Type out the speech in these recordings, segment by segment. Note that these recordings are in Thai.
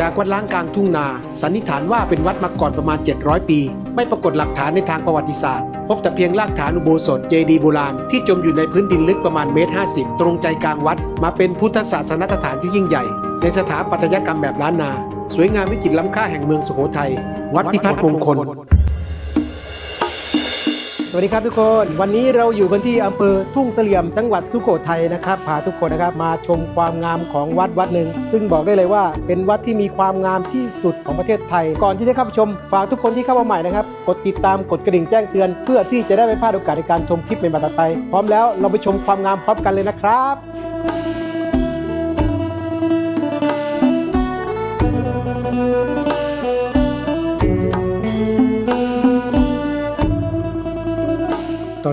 จากวัดล้างกลางทุ่งนา สันนิษฐานว่าเป็นวัดมาก่อนประมาณ 700 ปี ไม่ปรากฏหลักฐานในทางประวัติศาสตร์ พบแต่เพียงรากฐานอุโบสถเจดีย์โบราณที่จมอยู่ในพื้นดินลึกประมาณเมตรห้ตรงใจกลางวัด มาเป็นพุทธศาสนสถานที่ยิ่งใหญ่ ในสถาปัตยกรรมแบบล้านนา สวยงามวิจิตรล้ำค่าแห่งเมืองสุโขทัย วัดพิพัฒน์มงคล วัสดีครับทุกคน วันนี้เราอยู่กันที่อำเภอทุ่งเสลี่ยมจังหวัดสุโขทัยนะครับพาทุกคนนะครับมาชมความงามของวัดวัดหนึ่งซึ่งบอกได้เลยว่า เป็นวัดที่มีความงามที่สุดของประเทศไทย ก่อนที่จะเข้าไปชมฝากทุกคนที่เข้ามาใหม่นะครับกดติดตามกดกระดิ่งแจ้งเตือน เพื่อที่จะได้ไม่พลาดโอกาสในการชมคลิปใหม่ๆต่อไป พร้อมแล้วเราไปชมความงามพร้อมกันเลยนะครับ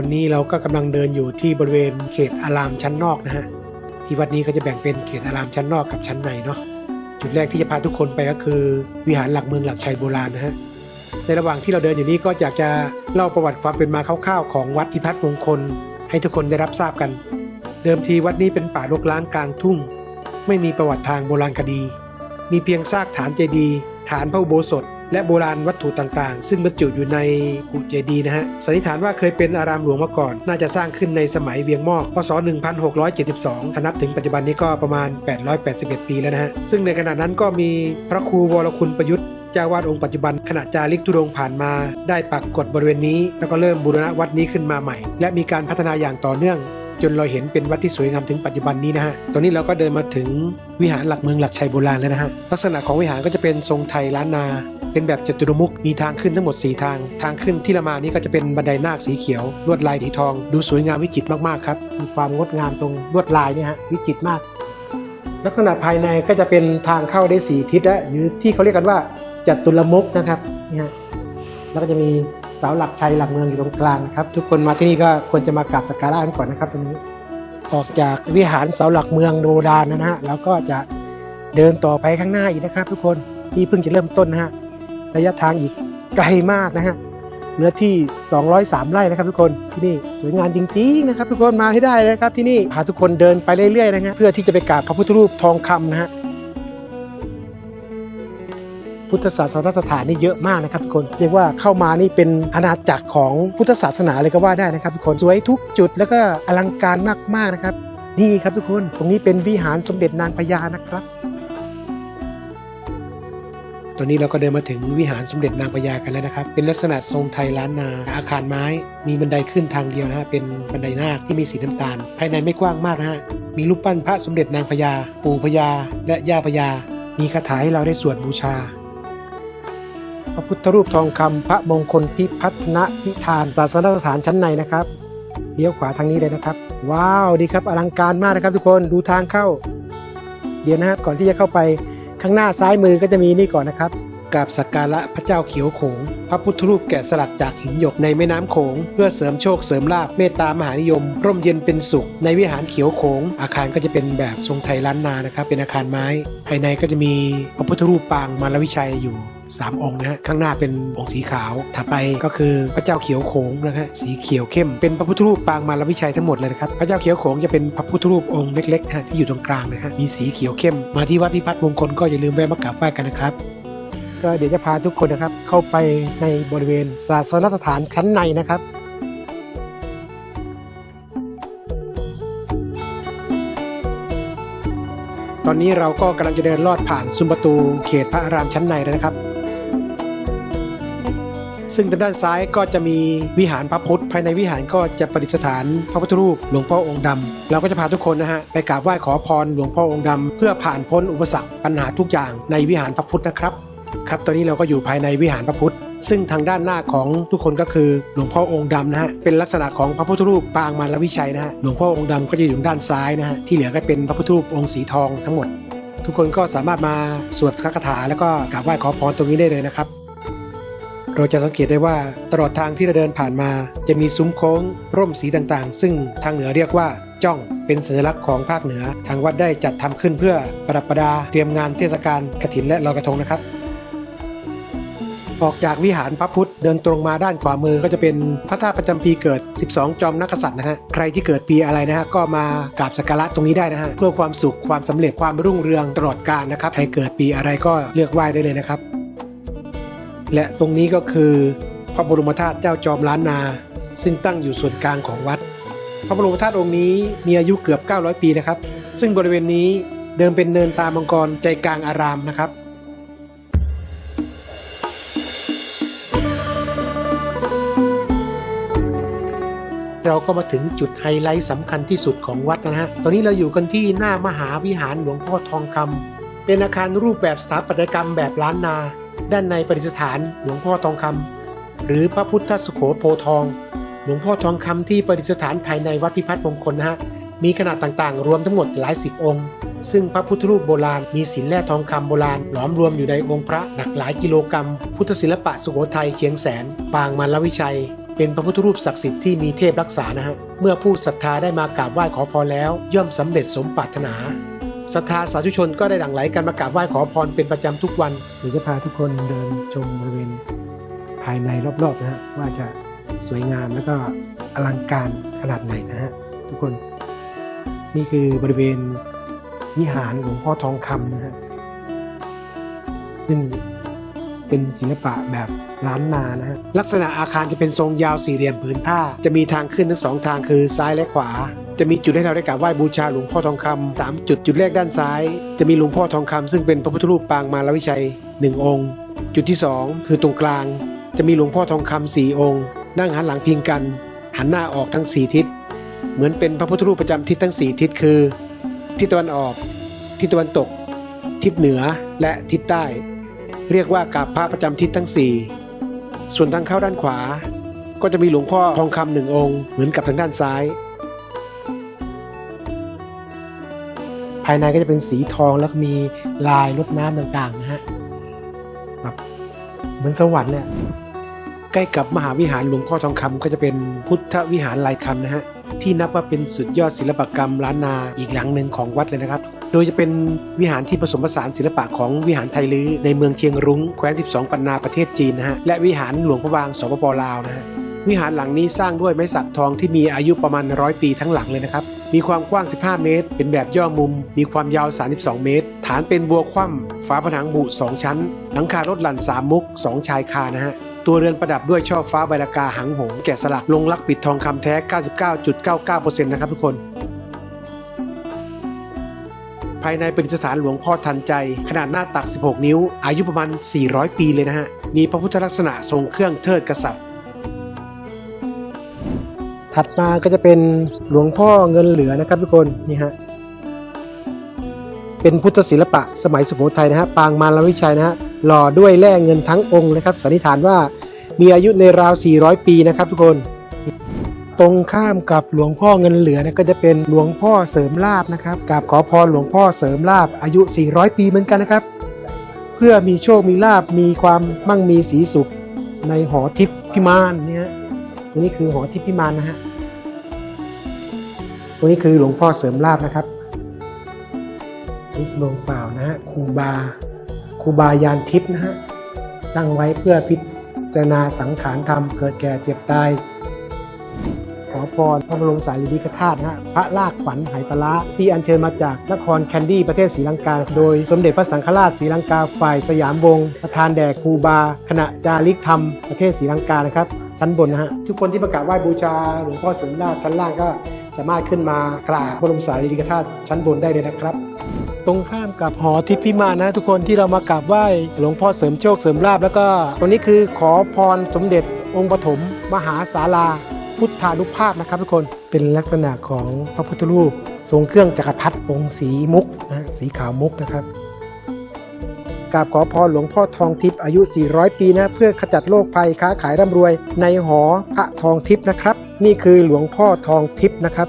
อนนี้เราก็กำลังเดินอยู่ที่บริเวณเขตอารามชั้นนอกนะฮะที่วัดนี้ก็จะแบ่งเป็นเขตอารามชั้นนอกกับชั้นในเนาะจุดแรกที่จะพาทุกคนไปก็คือ วิหารหลักเมืองหลักชัยโบราณนะฮะในระหว่างที่เราเดินอยู่นี้ก็อยากจะเล่าประวัติความเป็นมาคร่าวๆของวัดพิพัฒน์มงคล ให้ทุกคนได้รับทราบกัน เดิมทีวัดนี้เป็นป่ารกร้างกลางทุ่ง ไม่มีประวัติทางโบราณคดี มีเพียงซากฐานเจดีย์ฐานพระอุโบสถ และโบราณวัตถุต่างๆ ซึ่งบรรจุอยู่ในกุเจดีนะฮะสันนิษฐานว่าเคยเป็นอารามหลวงมาก่อน น่าจะสร้างขึ้นในสมัยเวียงมอกพศ 1672ถ้านับถึงปัจจุบันนี้ก็ประมาณ 881 ปีแล้วนะฮะซึ่งในขณะนั้นก็มีพระครูวรคุณประยุทธ์เจ้าวาดองค์ปัจจุบันขณะจาริกธุดงผ่านมาได้ปักกฎบริเวณนี้ แล้วก็เริ่มบูรณะวัดนี้ขึ้นมาใหม่ และมีการพัฒนาอย่างต่อเนื่อง จนเราเห็นเป็นวัดที่สวยงามถึงปัจจุบันนี้นะฮะ ตอนนี้เราก็เดินมาถึงวิหารหลักเมืองหลักชัยโบราณแล้วนะฮะ ลักษณะของวิหารก็จะเป็นทรงไทยล้านนา เป็นแบบจตุรมุขมีทางขึ้นทั้งหมด 4 ทาง ทางขึ้นที่เรามานี้ก็จะเป็นบันไดนาคสีเขียว ลวดลายสีทอง ดูสวยงามวิจิตรมากๆครับมีความงดงามตรงลวดลายเนี่ยฮะวิจิตรมาก ลักษณะภายในก็จะเป็นทางเข้าได้สี่ทิศนะหรือที่เขาเรียกกันว่าจตุรมุกนะครับนี่ฮะแล้วก็จะมีเสาหลักชัยหลักเมืองอยู่ตรงกลางนะครับ ทุกคนมาที่นี่ก็ควรจะมากราบสักการะกันก่อนนะครับตรงนี้ออกจากวิหารเสาหลักเมืองโดดานนะฮะแล้วก็จะเดินต่อไปข้างหน้าอีกนะครับ ทุกคนนี่เพิ่งจะเริ่มต้นนะฮะ ระยะทางอีกไกลมากนะฮะเนื้อที่ 203 ไร่นะครับทุกคนที่นี่สวยงามจริงๆนะครับทุกคนมาให้ได้เลยครับที่นี่พาทุกคนเดินไปเรื่อยๆนะฮะเพื่อที่จะไปกราบพระพุทธรูปทองคำนะฮะพุทธศาสนสถานนี่เยอะมากนะครับทุกคนเรียกว่าเข้ามานี่เป็นอาณาจักรของพุทธศาสนาเลยก็ว่าได้นะครับทุกคนสวยทุกจุดแล้วก็อลังการมากๆนะครับนี่ครับทุกคนตรงนี้เป็นวิหารสมเด็จนางพญานะครับ อนนี้เราก็เดินมาถึงวิหารสมเด็จนางพญากันแล้วนะครับ เป็นลักษณะทรงไทยล้านนา อาคารไม้ มีบันไดขึ้นทางเดียวนะฮะ เป็นบันไดนาคที่มีสีน้ำตาล ภายในไม่กว้างมากนะฮะ มีรูปปั้นพระสมเด็จนางพญา ปู่พญา และย่าพญา มีคาถาให้เราได้สวดบูชา พระพุทธรูปทองคำพระมงคลพิพัฒนพิธานศาสนสถานชั้นในนะครับ เลี้ยวขวาทางนี้เลยนะครับ ว้าว ดีครับ อลังการมากนะครับทุกคน ดูทางเข้า เดี๋ยวนะฮะก่อนที่จะเข้าไป ข้างหน้าซ้ายมือก็จะมีนี่ก่อนนะครับ กราบสักการะพระเจ้าเขียวโขง พระพุทธรูปแกะสลักจากหินหยกในแม่น้ำโขง เพื่อเสริมโชคเสริมลาภเมตตามหานิยม ร่มเย็นเป็นสุข ในวิหารเขียวโขง อาคารก็จะเป็นแบบทรงไทยล้านนานะครับ เป็นอาคารไม้ ภายในก็จะมีพระพุทธรูปปางมารวิชัยอยู่3 องค์นะฮะข้างหน้าเป็นองค์สีขาวถัดไปก็คือพระเจ้าเขียวโขงนะฮะสีเขียวเข้มเป็นพระพุทธรูปปางมารวิชัยทั้งหมดเลยนะครับพระเจ้าเขียวโขงจะเป็นพระพุทธรูปองค์เล็กๆนะฮะที่อยู่ตรงกลางนะฮะมีสีเขียวเข้ม มาที่วัดพิพัฒน์มงคลก็อย่าลืมแวะมากราบไหว้กันนะครับ ก็เดี๋ยวจะพาทุกคนนะครับเข้าไปในบริเวณศาสนสถานชั้นในนะครับตอนนี้เราก็กำลังจะเดินลอดผ่านซุ้มประตูเขตพระอารามชั้นในแล้วนะครับ ซึ่งทางด้านซ้ายก็จะมีวิหารพระพุทธ ภายในวิหารก็จะประดิษฐานพระพุทธรูปหลวงพ่อองค์ดำเราก็จะพาทุกคนนะฮะไปกราบไหว้ขอพรหลวงพ่อองค์ดำเพื่อผ่านพ้นอุปสรรคปัญหาทุกอย่างในวิหารพระพุทธนะครับ ครับตอนนี้เราก็อยู่ภายในวิหารพระพุทธ ซึ่งทางด้านหน้าของทุกคนก็คือหลวงพ่อองค์ดำนะฮะเป็นลักษณะของพระพุทธรูปปางมารวิชัยนะฮะหลวงพ่อองค์ดำก็จะอยู่ด้านซ้ายนะฮะที่เหลือก็เป็นพระพุทธรูปองค์สีทองทั้งหมด ทุกคนก็สามารถมาสวดคาถาแล้วก็กราบไหว้ขอพรตรงนี้ได้เลยนะครับเราจะสังเกตได้ว่าตลอดทางที่เราเดินผ่านมา จะมีซุ้มโค้ง ร่มสีต่างๆ ซึ่งทางเหนือเรียกว่าจ้องเป็นสัญลักษณ์ของภาคเหนือ ทางวัดได้จัดทำขึ้นเพื่อประดับประดา เตรียมงานเทศกาลกฐินและลอยกระทงนะครับ ออกจากวิหารพระพุทธเดินตรงมาด้านขวามือก็จะเป็นพระธาตุประจำปีเกิด 12 จอมนักษัตริย์นะฮะใครที่เกิดปีอะไรนะฮะก็มากราบสักการะตรงนี้ได้นะฮะเพื่อความสุขความสำเร็จความรุ่งเรืองตลอดกาลนะครับใครเกิดปีอะไรก็เลือกไหว้ได้เลยนะครับ และตรงนี้ก็คือพระบรมธาตุเจ้าจอมล้านนา ซึ่งตั้งอยู่ส่วนกลางของวัด พระบรมธาตุองค์นี้มีอายุเกือบ 900 ปีนะครับ ซึ่งบริเวณนี้เดิมเป็นเนินตามังกรใจกลางอารามนะครับ เราก็มาถึงจุดไฮไลท์สำคัญที่สุดของวัดนะฮะ ตอนนี้เราอยู่กันที่หน้ามหาวิหารหลวงพ่อทองคำ เป็นอาคารรูปแบบสถาปัตยกรรมแบบล้านนา ด้านในประดิษฐานหลวงพ่อทองคำ หรือพระพุทธสุโขโพทอง หลวงพ่อทองคำที่ประดิษฐานภายในวัดพิพัฒน์มงคลนะฮะ มีขนาดต่างๆ รวมทั้งหมดหลายสิบองค์ ซึ่งพระพุทธรูปโบราณมีศิลแร่ทองคำโบราณหลอมรวมอยู่ในองค์พระหนักหลายกิโลกรัม พุทธศิลปะสุโขทัยเชียงแสน ปางมารวิชัย เป็นพระพุทธรูปศักดิ์สิทธิ์ที่มีเทพรักษานะฮะ เมื่อผู้ศรัทธาได้มากราบไหว้ขอพรแล้ว ย่อมสำเร็จสมปรารถนาศรัทธาสาธุชนก็ได้หลั่งไหลกันมากราบไหว้ขอพรเป็นประจำทุกวันเดี๋ยวจะพาทุกคนเดินชมบริเวณภายในรอบๆนะฮะว่าจะสวยงามแล้วก็อลังการขนาดไหนนะฮะทุกคน นี่คือบริเวณวิหารหลวงพ่อทองคำนะฮะซึ่งเป็นศิลปะแบบ ล้านนานะฮะลักษณะอาคารจะเป็นทรงยาวสี่เหลี่ยมผืนผ้า จะมีทางขึ้นทั้งสองทางคือซ้ายและขวา จะมีจุดให้เราได้กราบไหว้บูชาหลวงพ่อทองคำสามจุดจุดแรกด้านซ้าย จะมีหลวงพ่อทองคำซึ่งเป็นพระพุทธรูปปางมารวิชัยหนึ่งองค์ จุดที่สองคือตรงกลาง จะมีหลวงพ่อทองคำสี่องค์ นั่งหันหลังพิงกัน หันหน้าออกทั้งสี่ทิศ เหมือนเป็นพระพุทธรูปประจำทิศทั้งสี่ทิศคือ ทิศตะวันออก ทิศตะวันตก ทิศเหนือและทิศใต้ เรียกว่ากราบพระประจำทิศทั้งสี่ ส่วนทางเข้าด้านขวา ก็จะมีหลวงพ่อทองคำหนึ่งองค์ เหมือนกับทางด้านซ้าย ภายในก็จะเป็นสีทองแล้วก็มีลายรดน้ำต่างๆนะฮะแบบเหมือนสวรรค์เลยอะใกล้กับมหาวิหารหลวงพ่อทองคำก็จะเป็นพุทธวิหารลายคำนะฮะ ที่นับว่าเป็นสุดยอดศิลปกรรมล้านนาอีกหลังหนึ่งของวัดเลยนะครับ โดยจะเป็นวิหารที่ผสมผสานศิลปะของวิหารไทยลื้อในเมืองเชียงรุ้งแคว้น 12 ปันนาประเทศจีนนะฮะ และวิหารหลวงพระบางสปปลาวนะฮะ วิหารหลังนี้สร้างด้วยไม้สักทองที่มีอายุประมาณร้อยปีทั้งหลังเลยนะครับ มีความกว้าง 15 เมตร เป็นแบบย่อมุม มีความยาว 32 เมตร ฐานเป็นบัวคว่ำฝาผนังบุสองชั้น หลังคารถหลั่นสามมุกสองชายคานะฮะ ตัวเรือนประดับด้วยช่อฟ้าใบลากาหังหงแกะสลักลงลักปิดทองคำแท้ 99.99%นะครับทุกคน ภายในประดิษฐานหลวงพ่อทันใจ ขนาดหน้าตัก 16 นิ้ว อายุประมาณ 400 ปีเลยนะฮะ มีพระพุทธลักษณะทรงเครื่องเทิดกษัตริย์ ถัดมาก็จะเป็นหลวงพ่อเงินเหลือนะครับทุกคนนี่ฮะเป็นพุทธศิลปะสมัยสุโขทัยนะฮะปางมารวิชัยนะฮะ หล่อด้วยแร่เงินทั้งองค์นะครับสันนิษฐานว่ามีอายุในราว 400 ปีนะครับทุกคน ตรงข้ามกับหลวงพ่อเงินเหลือนะก็จะเป็นหลวงพ่อเสริมลาบนะครับกราบขอพรหลวงพ่อเสริมลาบอายุ 400 ปีเหมือนกันนะครับ เพื่อมีโชคมีลาบมีความมั่งมีสีสุขในหอทิพย์พิมานเนี่ยตรงนี้คือหอทิพย์พิมานนะฮะตรงนี้คือหลวงพ่อเสริมลาบนะครับนี่ดวงเปล่านะฮะครูบา ครูบายานทิพย์นะฮะตั้งไว้เพื่อพิจารณาสังขารธรรม เกิดแก่เจ็บตาย ขอพรพระบรมสารีริกธาตุนะฮะพระลากขวัญไหปลาที่อัญเชิญมาจากนครแคนดี้ประเทศศรีลังกา โดยสมเด็จพระสังฆราชศรีลังกาฝ่ายสยามวงศ์ประธานแด่ครูบาขณะจาริกธรรมประเทศศรีลังกานะครับชั้นบนนะฮะทุกคนที่ประกาศไหว้บูชาหลวงพ่อเสริมราชชั้นล่างก็สามารถขึ้นมากราบพระบรมสารีริกธาตุชั้นบนได้เลยนะครับ ตรงข้ามกับหอทิพย์พิมานนะทุกคนที่เรามากราบไหว้หลวงพ่อเสริมโชคเสริมลาบแล้วก็ตรงนี้คือขอพรสมเด็จองค์ปฐมมหาศาลา พุทธานุภาพนะครับทุกคนเป็นลักษณะของพระพุทธรูปทรงเครื่องจักรพรรดิองค์สีมุกนะสีขาวมุกนะครับกราบขอพรหลวงพ่อทองทิพย์อายุ 400 ปีนะเพื่อขจัดโรคภัยค้าขายร่ำรวย ในหอพระทองทิพย์นะครับ นี่คือหลวงพ่อทองทิพย์นะครับ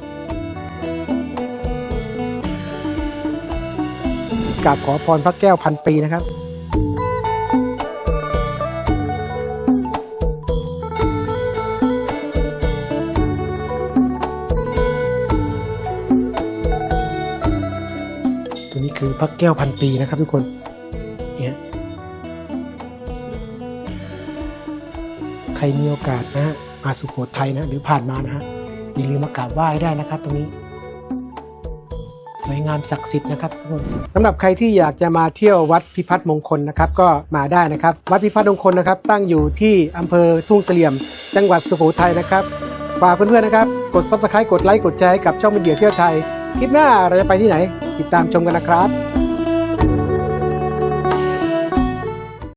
กราบขอพรพระแก้วพันปีนะครับตัวนี้คือพระแก้วพันปีนะครับทุกคนเนี่ยรมีโอกาสนะฮะมาสุโขทัยนะหรือผ่านมานะฮะอย่าลืมมากราบไหว้ได้นะครับตรงนี้ สวยงามศักดิ์สิทธิ์นะครับทุกคนสำหรับใครที่อยากจะมาเที่ยววัดพิพัฒน์มงคลนะครับก็มาได้นะครับ วัดพิพัฒน์มงคลนะครับ ตั้งอยู่ที่อำเภอทุ่งเสลี่ยม จังหวัดสุโขทัยนะครับฝากเพื่อนๆนะครับ กดซับสไครต์กดไลค์กดแชร์ให้กับช่องมีเดียเที่ยวไทย คลิปหน้าเราจะไปที่ไหน ติดตามชมกันนะครับ